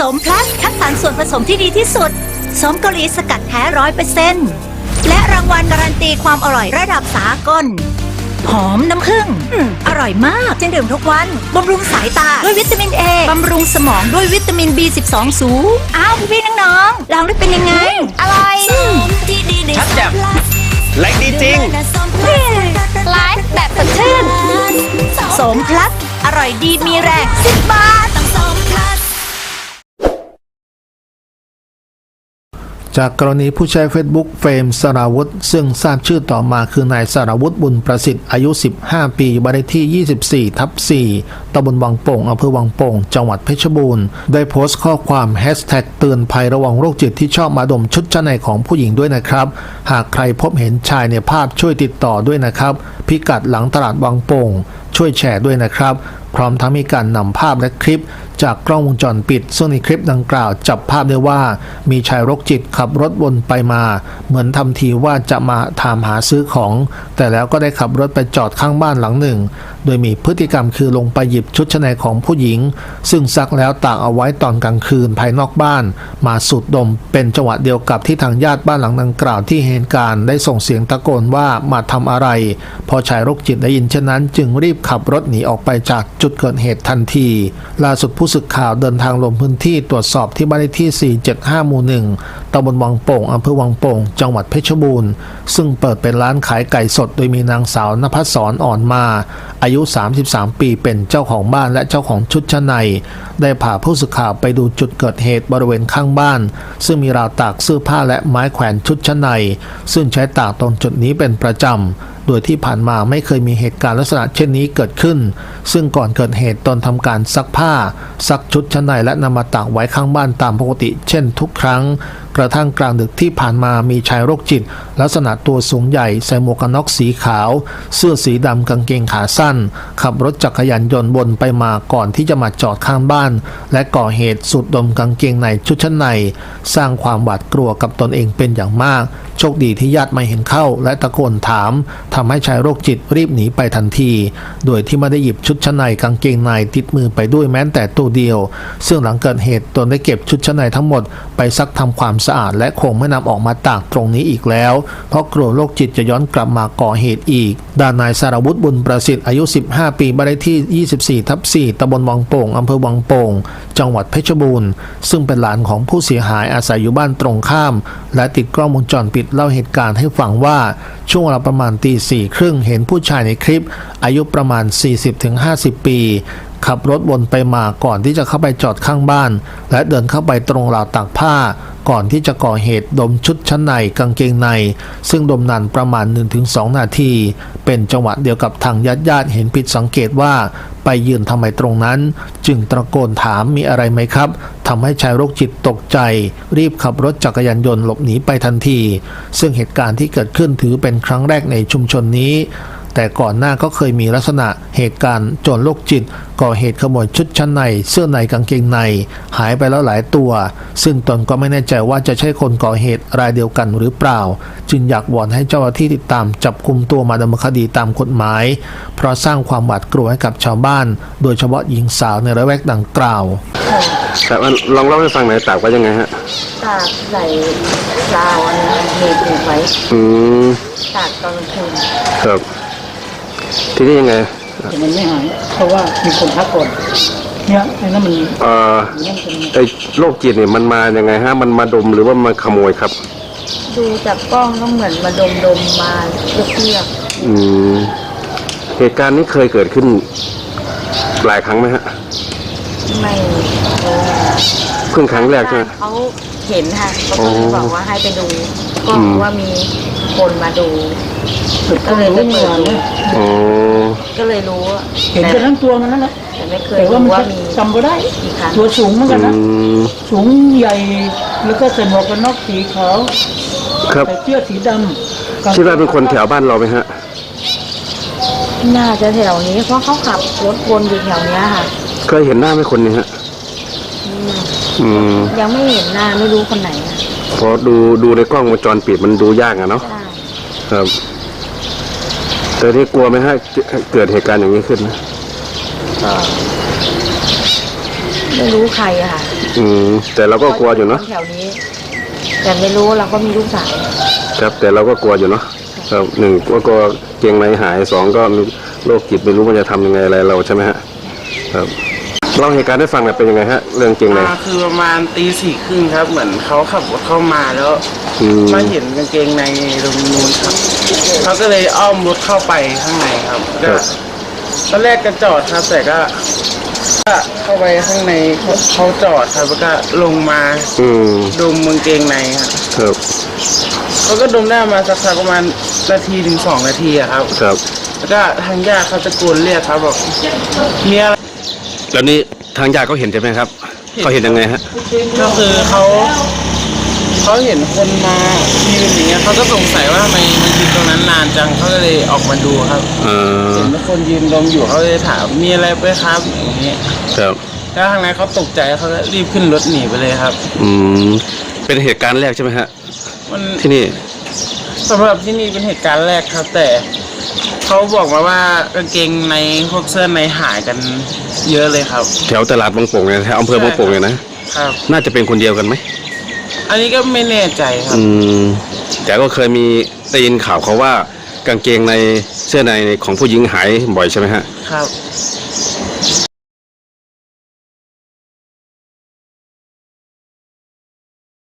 สมพลัสคัดสรรส่วนผสมที่ดีที่สุด สมเกาหลีสกัดแท้ร้อยเปอร์เซ็นต์และรางวัลการันตีความอร่อยระดับสากล หอมน้ำผึ้งอืมอร่อยมากจึงดื่มทุกวัน บำรุงสายตาด้วยวิตามินเอบำรุงสมองด้วยวิตามิน B12 สูง อ้าวพี่ๆน้องๆลองได้เป็นยังไง อร่อยชัดแจ่มแรงดีจริงไลฟ์แบบสดชื่นสมพลัสอร่อยดีมีแรงสิบบาท จากกรณีผู้ใช้ Facebook เฟรมสราวุธ ซึ่งทราบชื่อต่อมาคือนายสราวุธบุญประสิทธิ์อายุ 15 ปีบ้านเลขที่ 24 ทับ 4ตำบลวังโป่งอำเภอวังโป่ง จังหวัดเพชรบูรณ์ ได้โพสต์ข้อความแฮชแท็กเตือนภัยระวังโรคจิตที่ชอบมาดมชุดชั้นในของผู้หญิงด้วยนะครับ หากใครพบเห็นชายในภาพช่วยติดต่อด้วยนะครับ พิกัดหลังตลาดวังโป่งช่วยแชร์ด้วยนะครับ พร้อมทั้งมีการนำภาพและคลิป จากกล้องวงจรปิด ซึ่งในคลิปดังกล่าวจับภาพได้ว่า มีชายโรคจิตขับรถวนไปมา เหมือนทำทีว่าจะมาถามหาซื้อของ แต่แล้วก็ได้ขับรถไปจอดข้างบ้านหลังหนึ่งโดยมีพฤติกรรมคือลงไปหยิบชุดชั้นในของผู้หญิง ซึ่งซักแล้วตากเอาไว้ตอนกลางคืนภายนอกบ้าน มาสูดดมเป็นจังหวะเดียวกับที่ทางญาติบ้านหลังดังกล่าวที่เห็นการได้ส่งเสียงตะโกนว่ามาทำอะไร พอชายโรคจิตได้ยินเช่นนั้น จึงรีบขับรถหนีออกไปจากจุดเกิดเหตุทันที ล่าสุดผู้สื่อข่าวเดินทางลงพื้นที่ตรวจสอบที่บ้านเลขที่ 475 หมู่หนึ่งตำบลวังโป่งอำเภอวังโป่ง จังหวัดเพชรบูรณ์ ซึ่งเปิดเป็นร้านขายไก่สด โดยมีนางสาวนภัสสรอ่อนมา อายุ 33 ปีเป็นเจ้าของบ้านและเจ้าของชุดชั้นใน ได้พาผู้สื่อข่าวไปดูจุดเกิดเหตุบริเวณข้างบ้าน ซึ่งมีราวตากเสื้อผ้าและไม้แขวนชุดชั้นใน ซึ่งใช้ตากตรงจุดนี้เป็นประจำ โดยที่ผ่านมาไม่เคยมีเหตุการณ์ลักษณะเช่นนี้เกิดขึ้น ซึ่งก่อนเกิดเหตุตนทำการซักผ้า ซักชุดชั้นในและนำมาตากไว้ข้างบ้านตามปกติ เช่นทุกครั้ง กระทั่งกลางดึกที่ผ่านมามีชายโรคจิต ลักษณะตัวสูงใหญ่ใส่หมวกกันน็อกสีขาว เสื้อสีดำกางเกงขาสั้น ขับรถจักรยานยนต์วนไปมาก่อนที่จะมาจอดข้างบ้าน และก่อเหตุสูดดมกางเกงในชุดชั้นใน สร้างความหวาดกลัวกับตนเองเป็นอย่างมาก โชคดีที่ญาติไม่เห็นเข้าและตะโกนถามททำให้ชายโรคจิตรีบหนีไปทันที โดยที่ไม่ได้หยิบชุดชั้นในกางเกงในติดมือไปด้วยแม้แต่ตัวเดียว ซึ่งหลังเกิดเหตุตนได้เก็บชุดชั้นในทั้งหมดไปซักทำความสะอาด และคงไม่นำออกมาตากตรงนี้อีกแล้ว เพราะกลัวโรคจิตจะย้อนกลับมาก่อเหตุอีก ด้านนายสารวุฒิบุญประสิทธิ์อายุ 15 ปีบ้านเลขที่ 24ทับ4ตำบลวังโป่งอำเภอวังโป่ง จังหวัดเพชรบูรณ์ซึ่งเป็นหลานของผู้เสียหายอาศัยอยู่บ้านตรงข้าม และติดกล้องวงจรปิดเล่าเหตุการณ์ให้ฟังว่าช่วงเวลาประมาณตีสี่ครึ่งเห็นผู้ชายในคลิป อายุประมาณ 40-50 ปี ขับรถวนไปมาก่อนที่จะเข้าไปจอดข้างบ้าน และเดินเข้าไปตรงราวตากผ้า ก่อนที่จะก่อเหตุดมชุดชั้นในกางเกงใน ซึ่งดมนานประมาณ 1-2 นาที เป็นจังหวะเดียวกับทางญาติญาติเห็นผิดสังเกตว่าไปยืนทำไมตรงนั้น จึงตะโกนถามมีอะไรไหมครับทำให้ชายโรคจิตตกใจ รีบขับรถจักรยานยนต์หลบหนีไปทันที ซึ่งเหตุการณ์ที่เกิดขึ้นถือเป็นครั้งแรกในชุมชนนี้ แต่ก่อนหน้าก็เคยมีลักษณะเหตุการณ์โจรโรคจิต ก่อเหตุขโมยชุดชั้นใน เสื้อในกางเกงใน หายไปแล้วหลายตัว ซึ่งตนก็ไม่แน่ใจว่าจะใช่คนก่อเหตุรายเดียวกันหรือเปล่า จึงอยากวอนให้เจ้าหน้าที่ติดตามจับกลุ่มตัวมาดำเนินคดีตามกฎหมาย เพราะสร้างความหวาดกลัวให้กับชาวบ้าน โดยเฉพาะหญิงสาวในระแวกดังกล่าวแต่ว่าลองเล่าให้ฟังหน่อยตากว่ายังไงฮะตากใส่ลาวอันนี้เทถูกไว้อืมตากตอนกลางคืนครับ ทีนี้ยังไงแต่มันไม่หายเพราะว่ามีคนทักก่อนเนี่ยไอ้นั่นมันเอ่อนั่นเป็นไอ้โรคจิตเนี่ยมันมายังไงฮะมันมาดมหรือว่ามาขโมยครับ ดูจากกล้องก็เหมือนมาดมดมๆมาเลือกอืมเหตุการณ์นี้เคยเกิดขึ้นหลายครั้งไหมฮะๆไม่รู้ เพิ่งครั้งแรกใช่ไหม เขาเห็นค่ะเขาก็เลยโอ้บอกว่าให้ไปดู ก็อืมว่ามีคนมาดูสุดก็ก็เลเลยยไปไม่เปิมีดงานดูนะอ๋อก็เลยรู้ว่าเห็นแต่แต่ทั้งตัวมันนั่นแหละแต่ไม่เคยแต่ว่ารู้มันว่าจะมีจำก็ได้ กี่ครั้งตัวสูงเหมือนกันนะ อืมสูงใหญ่แล้วก็ใส่หมวกกันน็อกสีขาวครับ ใส่เสื้อสีดำกงคิดว่าเป็นคนแถวบ้านเราไหมฮะ น่าจะแถวนี้เพราะเขาขับรถวนอยู่แถวเนี้ยค่ะ เคยเห็นหน้าไหมคนนี้ฮะ อืมยังไม่เห็นหน้าไม่รู้คนไหนอะเพราะดูดูในกล้องวงจรปิดมันดูยากอะเนาะใช่ครับแต่ที่กลัวไหมฮะเกิดเหตุการณ์อย่างนี้ขึ้นนะก็ไม่รู้ใครอะค่ะอืม แต่เราก็กลัวอยู่เนาะแถวนี้ แต่ไม่รู้เราก็มีลูกสาวครับ แต่เราก็กลัวอยู่เนาะครับหนึ่งก็กลัวเกงในหายสองก็มีโรคจิตไม่รู้มันจะทำยังไงอะไรเราใช่ไหมฮะครับ เล่าเหตุการณ์ให้ฟังหน่อยเป็นยังไงฮะ เรื่องเกงในอ่าคือประมาณตีสี่ครึ่งครับ เหมือนเขาขับรถเข้ามาแล้วอืม มาเห็นกางเกงในตรงนู้นครับเขาก็เลยอ้อมรถเข้าไปข้างในครับก็ตอนแรกก็จอดครับ แต่ก็ก็เข้าไปข้างในเขาเขาจอดครับแล้วก็ลงมาอืมดมกางเกงในครับครับเขาก็ดมได้มาสักพักประมาณนาทีถึงสองนาทีอะครับ ครับ แล้วก็ทางญาติเขาตะโกนเรียกครับบอกมีอะไร แล้วนี่ทางญาติเขาเห็นใช่ไหมครับเขาเห็นยังไงฮะ ก็คือเขาเขาเห็นคนมายืนอย่างเงี้ยเขาก็สงสัยว่าทำไมมันยืนตรงนั้นนานจังเขาก็เลยออกมาดูครับเออเห็นว่าคนยืนดมอยู่เขาเลยถามมีอะไรไปครับอย่างเงี้ยครับ แล้วทางนั้นเขาตกใจเขาก็รีบขึ้นรถหนีไปเลยครับ อืม เป็นเหตุการณ์แรกใช่ไหมฮะ มันที่นี่สำหรับที่นี่เป็นเหตุการณ์แรกครับ แต่ เขาบอกมาว่ากางเกงในพวกเสื้อในหายกันเยอะเลยครับ แถวตลาดบางโป่งเนี่ยแถวอำเภอบางโป่งเนี่ยนะครับ น่าจะเป็นคนเดียวกันไหมอันนี้ก็ไม่แน่ใจครับ อืม แต่ก็เคยมีได้ยินข่าวเขาว่า กางเกงในเสื้อในของผู้หญิงหายบ่อยใช่ไหมฮะ ครับ